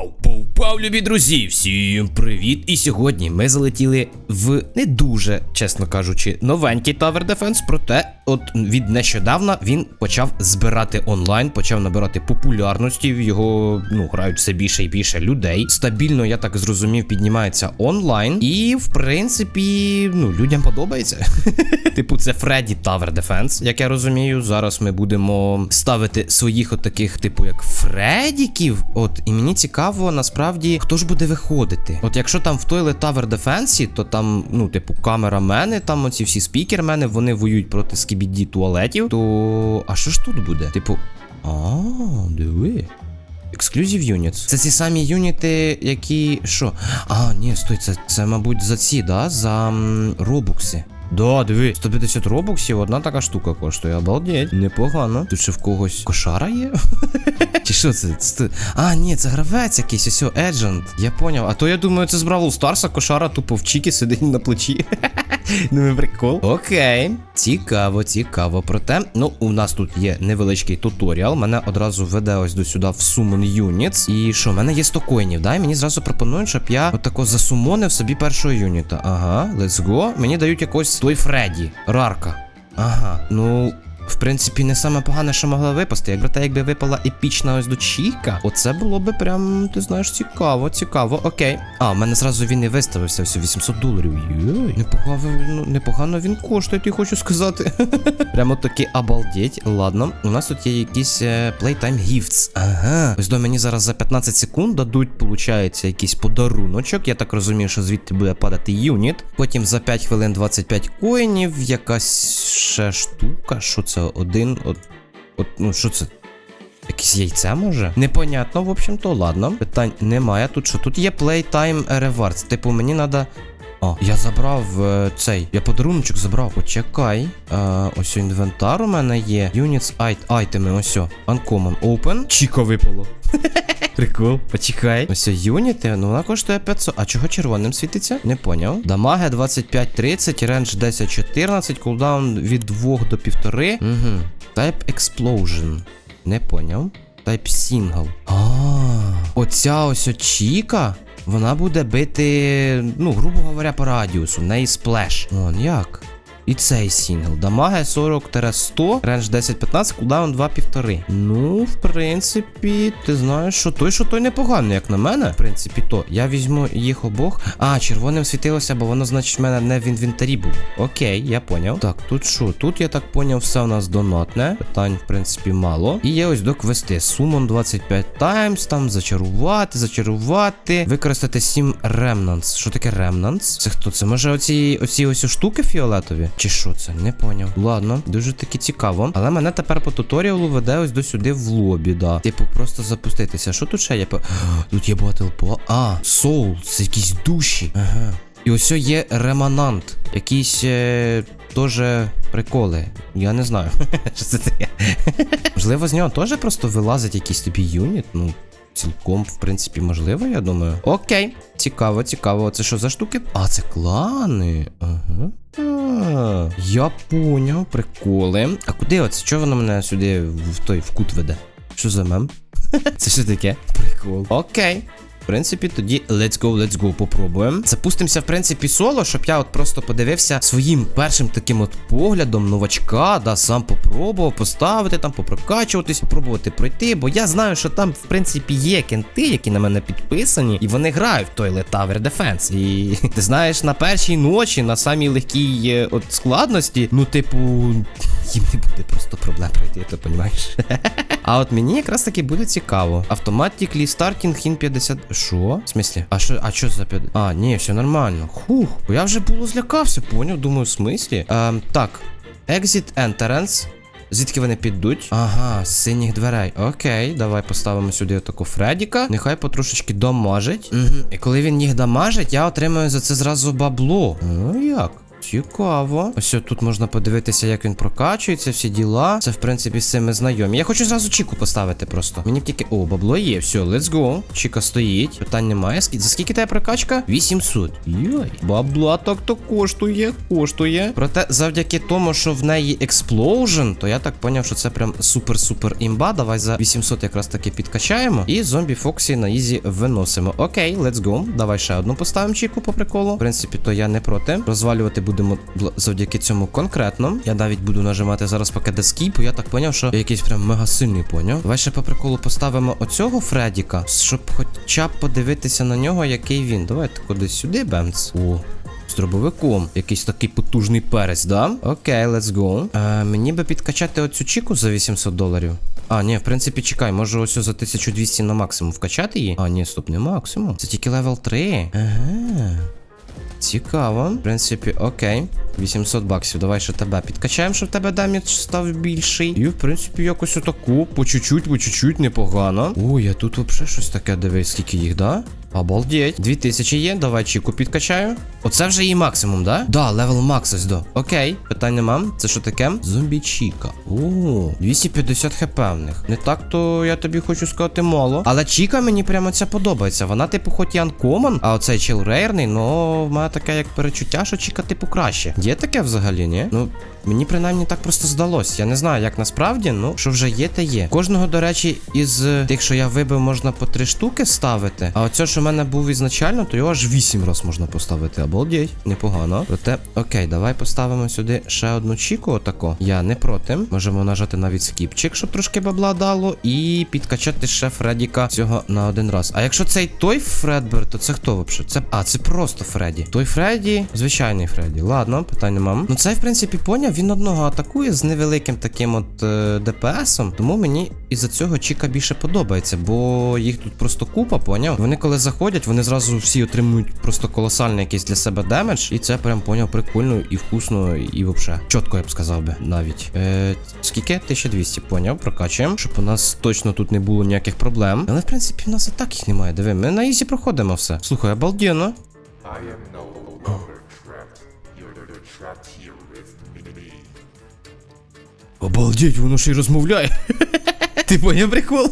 Bow. Пау, любі друзі! Всім привіт! І сьогодні ми залетіли в не дуже, чесно кажучи, новенький Tower Defense, проте от від нещодавна він почав збирати онлайн, почав набирати популярності. В його ну грають все більше і більше людей. Стабільно, я так зрозумів, піднімається онлайн. І в принципі, ну, людям подобається. Типу, це Фредді Tower Defense, як я розумію. Зараз ми будемо ставити своїх от таких, типу, як Фредіків. От, і мені цікаво, насправді, хто ж буде виходити. От якщо там в той Tower Defense, то там, ну, типу, камерамени, там оці всі спікермени, вони воюють проти скібіді туалетів. То. А що ж тут буде? Типу. А, диви. Exclusive Units. Це ці самі юніти, які. Що? А, ні, стой, це, це мабуть, за ці, да? За м, робукси. Да, диви, 150 робоксів, одна така штука коштує. Обалдеть. Непогано. Тут ще в когось кошара є? Чи що це? А, ні, це гравець якийсь, ось Еджент. Я поняв. А то я думаю, це з Бравл Старса кошара тупо в Чікі сидить на плечі. Ну, прикол. Окей. Цікаво, цікаво. Проте, ну, у нас тут є невеличкий туторіал. Мене одразу веде ось до сюди в Summon Units. І що, в мене є 100 коїнів, да? І мені зразу пропонують, щоб я отако засумонив собі першого юніта. Ага, let's go. Мені дають якось той Фредді, Рарка. Ага, ну. В принципі, не саме погане, що могла випасти. Якби та якби випала епічна ось до Чіка, оце було би прям, ти знаєш, цікаво, цікаво. Окей. А, в мене зразу він і виставився, все 800 доларів. Йой, непогано, ну, непогано він коштує, я хочу сказати. Прямо таки обалдеть. Ладно, у нас тут є якісь е, Playtime Gifts. Ага. Ось до мені зараз за 15 секунд дадуть, получається, якийсь подаруночок. Я так розумію, що звідти буде падати юніт. Потім за 5 хвилин 25 коїнів, якась ще штука. Що це? Один. От, от ну що це? Якесь яйце може? Непонятно, в общем-то, ладно. Питань немає. Тут що? Тут є Playtime Rewards. Типу, мені треба. О, я забрав е, цей. Я подаруночок забрав. Почекай. Е, ось інвентар у мене є. Units, айт, айтеми, ось. о. Uncommon. Open. Чіка випало. Прикол, почекай. Ось юніти, ну вона коштує 500. А чого червоним світиться? Не поняв. Дамаги 25-30, рендж 10-14, кулдаун від 2 до 1,5. Угу. Type Explosion. Не поняв. Type Single. А, оця ось о Чіка. Вона буде бити, ну, грубо говоря, по радіусу. В неї сплеш. Он як. І цей сінгл. Дамаги 40-100, рендж 10-15, кулдаун 2,5. Ну, в принципі, ти знаєш, що той, що той непоганий, як на мене. В принципі, то. Я візьму їх обох. А, червоним світилося, бо воно, значить, в мене не в інвентарі було. Окей, я поняв. Так, тут що? Тут я так поняв, все у нас донатне. Питань, в принципі, мало. І є ось до квести. Сумон 25 таймс, там зачарувати, зачарувати. Використати 7 ремнанс. Що таке ремнанс? Це хто? Це може оці оці ось штуки фіолетові? Чи що це? Не поняв. Ладно, дуже таки цікаво. Але мене тепер по туторіалу веде ось до сюди в лобі, да. Типу, просто запуститися. Що тут ще є? Тут є Battle по. А, соул, це якісь душі. Ага. І ось є реманант. Якісь е, теж приколи. Я не знаю. Що це таке? Можливо, з нього теж просто вилазить якийсь тобі юніт. Ну, цілком, в принципі, можливо, я думаю. Окей. Цікаво, цікаво. Це що за штуки? А, це клани. Ага. Я поняв, приколи. А куди оце? Чого воно мене сюди в той в кут веде? Що за мем? Це що таке? Прикол. Окей. Принципі, тоді let's go, let's go, попробуємо. Запустимося, в принципі, соло, щоб я от просто подивився своїм першим таким от поглядом новачка, да, сам попробував поставити там, попрокачуватись, попробувати пройти. Бо я знаю, що там, в принципі, є кенти, які на мене підписані, і вони грають в той Tower Defense. І ти знаєш, на першій ночі, на самій легкій е, от складності, ну, типу, їм не буде просто проблем пройти, ти розумієш? А от мені якраз таки буде цікаво. Автоматикли стартінг хін 50. Що? В смислі? А що, а що за під... А, ні, все нормально. Хух, я вже було злякався, поняв, думаю, в смислі. Ем, так. Exit Entrance. Звідки вони підуть? Ага, з синіх дверей. Окей, давай поставимо сюди таку Фредіка. Нехай потрошечки дамажить. Угу. І коли він їх дамажить, я отримую за це зразу бабло. Ну як? Цікаво. Ось тут можна подивитися, як він прокачується, всі діла. Це, в принципі, цим ми знайомі. Я хочу зразу Чіку поставити просто. Мені тільки. О, бабло є. Все, let's go. Чіка стоїть. Питань немає. За скільки тебе прокачка? 800. Йой. Бабла так то коштує, коштує. Проте, завдяки тому, що в неї експлоужен, то я так поняв, що це прям супер-супер імба. Давай за 800 якраз таки підкачаємо. І зомбі Фоксі на ізі виносимо. Окей, let's go. Давай ще одну поставимо чіку по приколу. В принципі, то я не проти. Розвалювати будемо завдяки цьому конкретно. Я навіть буду нажимати зараз поки дескіп, бо я так поняв, що я якийсь прям мега сильний поняв. Давай по приколу поставимо оцього Фредіка, щоб хоча б подивитися на нього, який він. Давайте кудись сюди, бемц. О. З дробовиком. Якийсь такий потужний перець, да? Окей, let's go. Е, мені би підкачати оцю чіку за 800 доларів. А, ні, в принципі, чекай, може ось за 1200 на максимум вкачати її? А, ні, стоп, не максимум. Це тільки левел 3. Ага. Цікаво. В принципі, окей. 800 баксів. Давай ще тебе підкачаємо, щоб тебе дамідж став більший. І, в принципі, якось отаку. По чуть-чуть, по чуть-чуть, непогано. Ой, а тут взагалі щось таке дивись, скільки їх, да? Обалдеть. 2000 є, давай чіку підкачаю. Оце вже її максимум, да? Да, левел макс ось до. Окей, питань нема. Це що таке? Зомбі Чіка. О, 250 хп в них. Не так, то я тобі хочу сказати мало. Але Чіка мені прямо ця подобається. Вона, типу, хоч і анкомон, а оцей чел рейрний, но в мене таке як перечуття, що Чіка, типу, краще. Є таке взагалі, ні? Ну. Мені принаймні так просто здалось. Я не знаю, як насправді, ну що вже є, те є. Кожного, до речі, із тих, що я вибив, можна по три штуки ставити. А оце, що в мене був ізначально, то його аж вісім раз можна поставити. Обалдеть, непогано. Проте, окей, давай поставимо сюди ще одну чіку. Отако. Я не проти. Можемо нажати навіть скіпчик, щоб трошки бабла дало, і підкачати ще Фредіка цього на один раз. А якщо цей той Фредбер, то це хто взагалі? Це а, це просто Фредді. Той Фредді, звичайний Фредді. Ладно, питань нема. Ну це в принципі поняв. Він одного атакує з невеликим таким от е, ДПСом. Тому мені із-за цього Чіка більше подобається, бо їх тут просто купа, поняв. Вони коли заходять, вони зразу всі отримують просто колосальний якийсь для себе демедж. І це прям поняв прикольно і вкусно, і взагалі. Чітко я б сказав би навіть. Е, скільки? 1200, поняв, прокачуємо, щоб у нас точно тут не було ніяких проблем. Але в принципі в нас і так їх немає. Диви, ми на ізі проходимо все. Слухай, обалденно. Обалдеть, воно ще й розмовляє. Ти поняв прикол?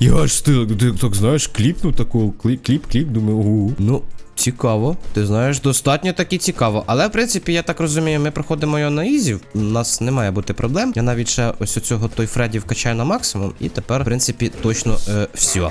Я ж ти, ти так знаєш, кліпнув таку, кліп, кліп, кліп, думаю, угу. Ну, цікаво. Ти знаєш, достатньо таки цікаво. Але в принципі, я так розумію, ми проходимо його на ізі. У нас не має бути проблем. Я навіть ще ось оцього той Фредді вкачаю на максимум, і тепер, в принципі, точно е, все.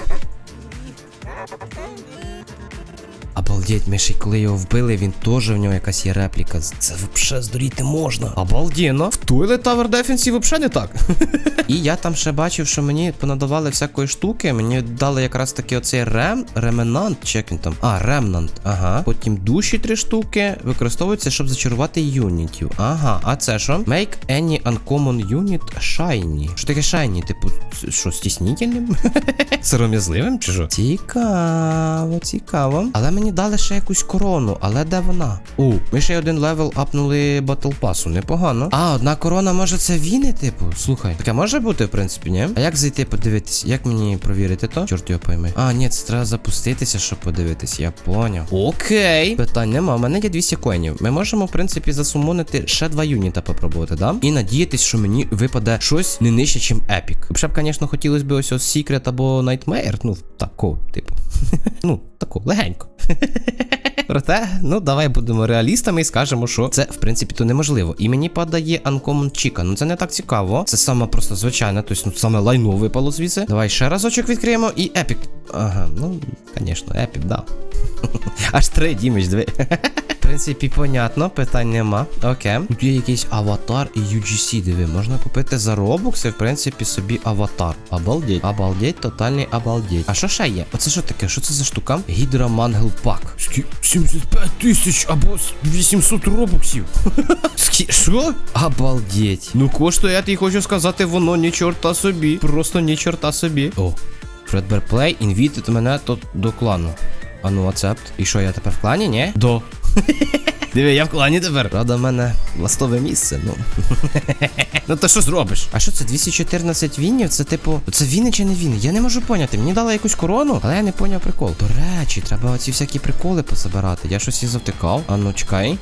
Обалдеть, ми ще й коли його вбили, він теж в нього якась є репліка. Це взагалі здуріти можна. Обалденно. В Toilet Tower Defense взагалі не так. І я там ще бачив, що мені понадавали всякої штуки. Мені дали якраз таки оцей рем, ременант, як він там. А, ремнант. Ага. Потім душі три штуки. Використовуються, щоб зачарувати юнітів. Ага, а це що? Make any uncommon unit shiny. Що таке shiny? Типу, що, стіснітельним? Сором'язливим чи що? Цікаво, цікаво. Але мені дали ще якусь корону, але де вона? О, ми ще один левел апнули батл пасу, непогано. А, одна корона, може, це віни, типу? Слухай, таке може бути, в принципі, ні? А як зайти подивитись? Як мені провірити то? Чорт його пойми. А, ні, це треба запуститися, щоб подивитись. Я поняв. Окей. Питань нема. У мене є 200 коїнів. Ми можемо, в принципі, засумонити ще два юніта попробувати, да? І надіятись, що мені випаде щось не нижче, чим епік. Хоча б, звісно, хотілося б ось ось Secret або Nightmare. Ну, тако, типу. ну, тако, легенько. Проте, ну давай будемо реалістами і скажемо, що це в принципі то неможливо. І мені падає Uncommon Chica. Ну це не так цікаво. Це саме просто звичайне, тобто ну саме лайно випало звідси. Давай ще разочок відкриємо і епік. Ага, ну, звісно, епік, да. Аж три діміч, диви. В принципі, понятно, питань нема. Окей. Тут є якийсь аватар і UGC, диви. Можна купити за робокси, в принципі, собі аватар. Обалдеть. Обалдеть, тотальний обалдеть. А що ще є? Оце що таке? Що це за штука? Гідра Мангел Пак. 75 тисяч або 800 робоксів. Скі... Що? Обалдеть. Ну коштує, я тобі хочу сказати, воно ні чорта собі. Просто ні чорта собі. О. Фредбер Плей інвітить мене тут до клану. А ну, ацепт. І що, я тепер в клані, ні? До. Диви, я в клані тепер. Правда, в мене ластове місце, ну. ну то що зробиш? А що це 214 вінів? Це типу. Це віни чи не віни? Я не можу поняти. Мені дали якусь корону, але я не поняв прикол. До речі, треба оці всякі приколи позабирати. Я щось і завтикав. А ну чекай.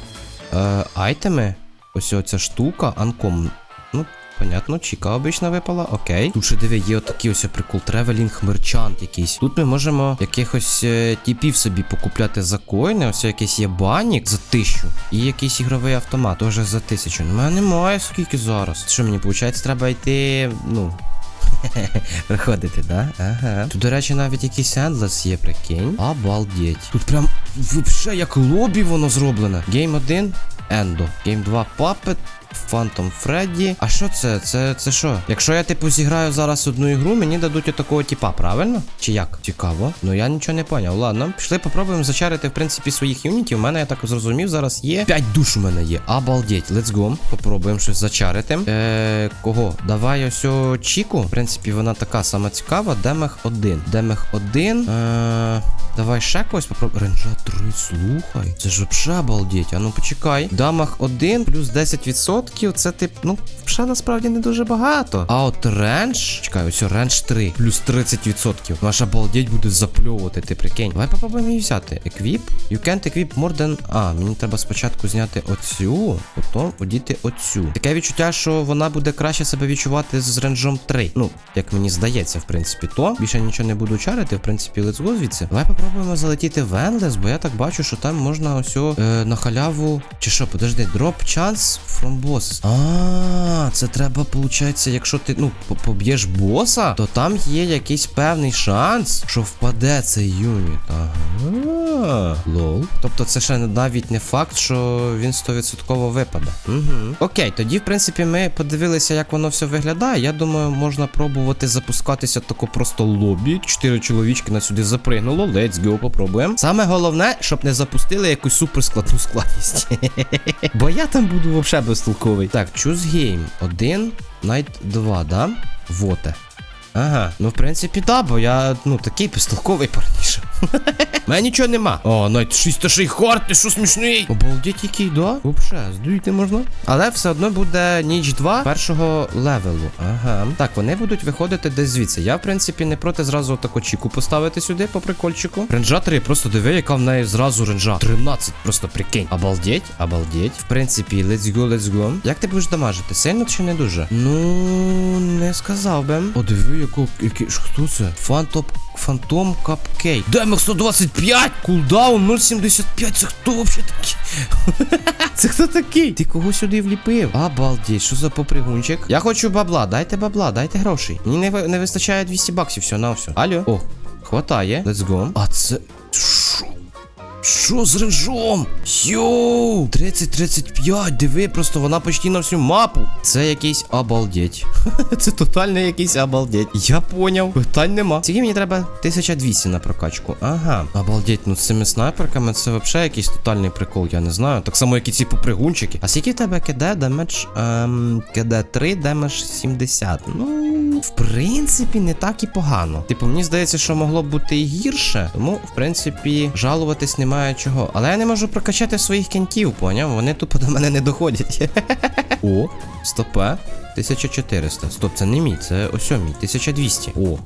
Е, айтеми. Ось оця штука, анком. Ну, понятно, чіка обично випала, окей. Тут ще диви, є отакий ось прикол, тревелінг мерчант якийсь. Тут ми можемо якихось е, типів собі покупляти за коїни. Ось якийсь є банік за тисячу. І якийсь ігровий автомат теж за тисячу. Ну, мене немає скільки зараз. Що мені виходить, треба йти, ну. Приходити, да? Ага. Тут, до речі, навіть якийсь ендлес є, прикинь. Обалдеть. Тут прям вообще як лобі воно зроблене. Гейм 1 Ендо. Гейм 2 Puppet. Phantom Freddy. А що це? Це це що? Якщо я типу зіграю зараз одну ігру, мені дадуть отакого типа, правильно? Чи як? Цікаво. Ну я нічого не поняв. Ладно, пішли попробуємо зачарити, в принципі, своїх юнітів. У мене, я так зрозумів, зараз є 5 душ у мене є. Обалдеть, let's go. Попробуємо щось зачарити. Е, кого? Давай ось Чіку. В принципі, вона така сама цікава. Демех 1. Демех 1. Е, давай ще когось попробуємо. Ренджа 3, слухай. Це ж вообще обалдеть. А ну почекай. Дамаг 1 плюс 10%. Це тип, ну, ще насправді не дуже багато. А от рендж. Чекай, ось рендж 3 плюс 30%. Наша обалдеть буде запльовувати, ти прикинь. Давай попробуємо її взяти. Еквіп. You can't equip more than... А, мені треба спочатку зняти оцю, потім одіти оцю. Таке відчуття, що вона буде краще себе відчувати з ренджом 3. Ну, як мені здається, в принципі, то. Більше нічого не буду чарити, в принципі, let's go звідси. Давай попробуємо залетіти в Endless, бо я так бачу, що там можна ось е, на халяву. Чи що, подожди, drop chance from bosses. А, це треба, виходить, якщо ти ну поб'єш боса, то там є якийсь певний шанс, що впаде цей юніт. Ага. Лол. Тобто це ще навіть не факт, що він 100% випаде. Угу. Окей, тоді, в принципі, ми подивилися, як воно все виглядає. Я думаю, можна пробувати запускатися тако просто лобі. Чотири чоловічки на сюди запригнуло. Let's go, попробуємо. Саме головне, щоб не запустили якусь суперскладну складність. Бо я там буду взагалі безтолковий. Так, choose game. Один, Night 2, да? Воте. Ага, ну в принципі, да, бо я ну такий безтолковий парніше. Мене нічого нема. О, навіть 606 хард, ти що смішний? Обалдеть який, да? Вообще, здуйти можна. Але все одно буде ніч 2 першого левелу. Ага. Так, вони будуть виходити десь звідси. Я, в принципі, не проти зразу таку чіку поставити сюди по прикольчику. Ренджатори, просто диви, яка в неї зразу ренджа. 13, просто прикинь. Обалдеть, обалдеть. В принципі, let's go, let's go. Як ти будеш дамажити? Сильно чи не дуже? Ну, не сказав би. О, диви, яку, який, хто це? Фантоп, фантом Капкей. Демек 125, кулдаун 0,75. Це хто вообще такий? Це хто такий? Ти кого сюди вліпив? Обалдеть, що за попригунчик? Я хочу бабла, дайте бабла, дайте грошей. Мені не, не вистачає 200 баксів, все, на все. Алло. О, хватає. Let's go. А це. Що? З режом? Йоу! 30-35, диви, просто вона почти на всю мапу. Це якийсь обалдеть. Це тотально якийсь обалдеть. Я поняв. Питань нема. Скільки мені треба 1200 на прокачку. Ага. Обалдеть, ну з цими снайперками це взагалі якийсь тотальний прикол, я не знаю. Так само, як і ці попригунчики. А скільки в тебе КД, демедж? Ем, КД 3, демедж 70. Ну. В принципі, не так і погано. Типу, мені здається, що могло бути і гірше. Тому, в принципі, жалуватись немає чого. Але я не можу прокачати своїх кіньків, поняв? Вони тупо до мене не доходять. О, стопе. 1400. Стоп, це не мій, це ось мій. 1200. О.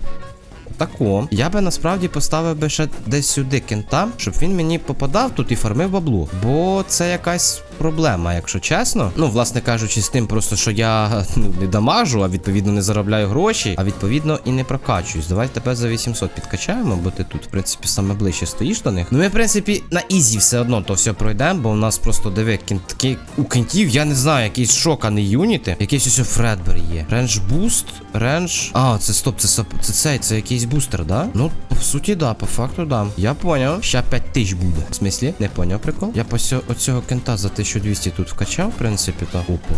Тако. Я би насправді поставив би ще десь сюди кента, щоб він мені попадав тут і фармив баблу. Бо це якась проблема, якщо чесно. Ну, власне кажучи, з тим просто, що я ну, не дамажу, а відповідно не заробляю гроші, а відповідно і не прокачуюсь. Давай тебе за 800 підкачаємо, бо ти тут, в принципі, саме ближче стоїш до них. Ну, ми, в принципі, на ізі все одно то все пройдемо, бо у нас просто диви, кінтки у кінтів, я не знаю, якийсь шоканий юніти. Якийсь ось Фредбер є. Рендж буст, рендж. А, це стоп, це це цей, це якийсь бустер, да? Ну, по суті, да, по факту, да. Я поняв. Ще 5 тисяч буде. В смислі? Не поняв прикол. Я по оцього кента за 1200 тут вкачав, в принципі, та. Опа.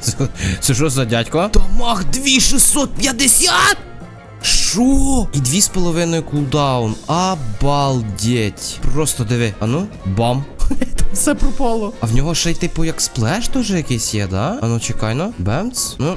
Це- що за дядько? Дамаг 2650! Шо? І дві з половиною кулдаун. Обалдеть. Просто диви. А ну, бам. Все пропало. А в нього ще й типу як сплеш теж якийсь є, да? А ну чекай ну. Бемц. Ну.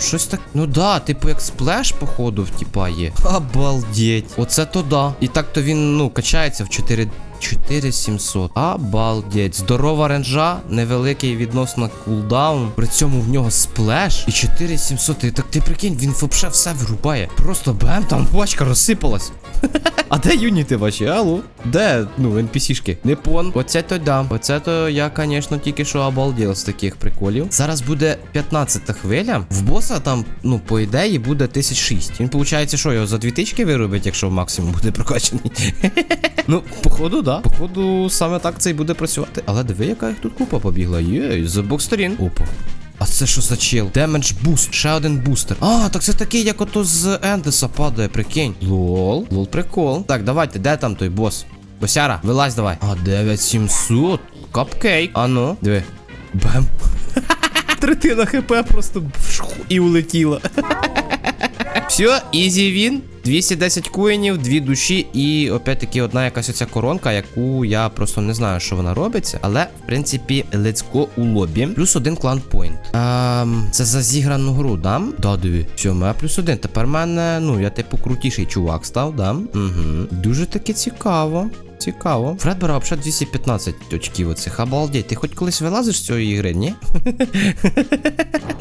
Щось так. Ну да, типу як сплеш, походу, в тіпа є. Обалдеть. Оце то да. І так то він, ну, качається в 4 4700. Обалдеть. Здорова ренжа, невеликий відносно кулдаун. При цьому в нього сплеш і 4700. І так ти прикинь, він вообще все вирубає. Просто бем, там пачка розсипалась. А де юніти ваші? Алло? Де, ну, NPC-шки? Не пон. Оце то да. Оце то я, звісно, тільки що обалдів з таких приколів. Зараз буде 15-та хвиля. В боса там, ну, по ідеї, буде 1006. Він, виходить, що його за 2000 виробить, якщо максимум буде прокачаний. Ну, походу, да. Походу, саме так це і буде працювати. Але диви, яка їх тут купа побігла. Є, з обох сторін. Опа. А це що за чел? Демедж буст, ще один бустер. А, так це такий, як ото з Ендеса падає, прикинь. Лол, лол, прикол. Так, давайте, де там той бос? Босяра, вилазь давай. А, 9700. Капкейк. А ну, диви. Бем. Третина хп просто і улетіла. Все, ізі він. 210 куїнів, дві душі, і опять-таки одна якась оця коронка, яку я просто не знаю, що вона робиться. Але, в принципі, лицько у лобі. Плюс один клан пойнт. Ем, це за зіграну гру, да? Да, диві. Все, мене плюс один. Тепер мене, ну, я типу крутіший чувак став, да? Угу. Дуже таки цікаво. Цікаво. Фредбера взагалі 215 очків оцих. Обалдеть, ти хоч колись вилазиш з цієї ігри, ні?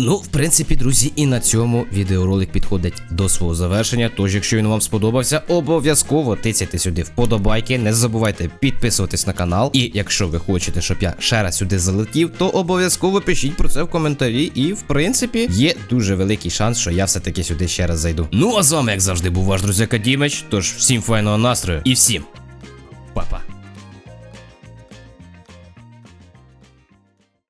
Ну, в принципі, друзі, і на цьому відеоролик підходить до свого завершення. Тож, якщо він вам сподобався, обов'язково тицяйте сюди вподобайки. Не забувайте підписуватись на канал. І якщо ви хочете, щоб я ще раз сюди залетів, то обов'язково пишіть про це в коментарі. І в принципі є дуже великий шанс, що я все-таки сюди ще раз зайду. Ну а з вами, як завжди, був ваш друзяка Дімич. Тож всім файного настрою і всім Папа.